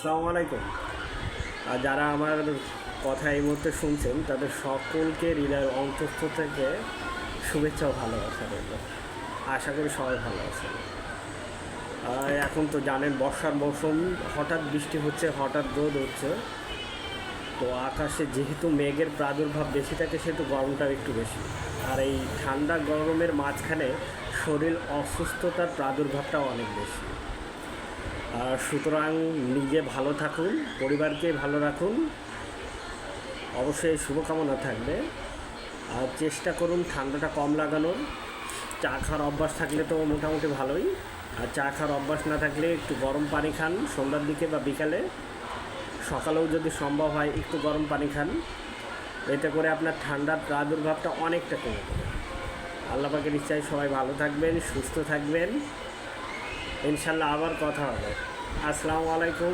আসসালামু আলাইকুম। আর যারা আমার কথা এই মুহূর্তে শুনছেন, তাদের সকলকে হৃদয়ের অন্তস্থ থেকে শুভেচ্ছা ও ভালোবাসা রইল। আশা করি সবাই ভালো আছেন। এখন তো জানেন, বর্ষার মৌসুম, হঠাৎ বৃষ্টি হচ্ছে, হঠাৎ রোদ হচ্ছে। তো আকাশে যেহেতু মেঘের প্রাদুর্ভাব বেশি থাকে, সেহেতু গরমটাও একটু বেশি। আর এই ঠান্ডা গরমের মাঝখানে শরীর অসুস্থতার প্রাদুর্ভাবটাও অনেক বেশি। সুতরাং নিজে ভালো থাকুন, পরিবারকে ভালো রাখুন। অবশ্যই শুভকামনা থাকবে। আর চেষ্টা করুন ঠান্ডাটা কম লাগানোর। চা খাওয়ার অভ্যাস থাকলে তো মোটামুটি ভালোই। আর চা খাওয়ার অভ্যাস না থাকলে একটু গরম পানি খান সন্ধ্যার দিকে বা বিকালে। সকালেও যদি সম্ভব হয় একটু গরম পানি খান। এতে করে আপনার ঠান্ডার প্রাদুর্ভাবটা অনেকটা কমে যাবে। আল্লাহ পাকের ইচ্ছায় সবাই ভালো থাকবেন, সুস্থ থাকবেন। ইনশাল্লাহ আবার কথা হবে। আসসালামু আলাইকুম।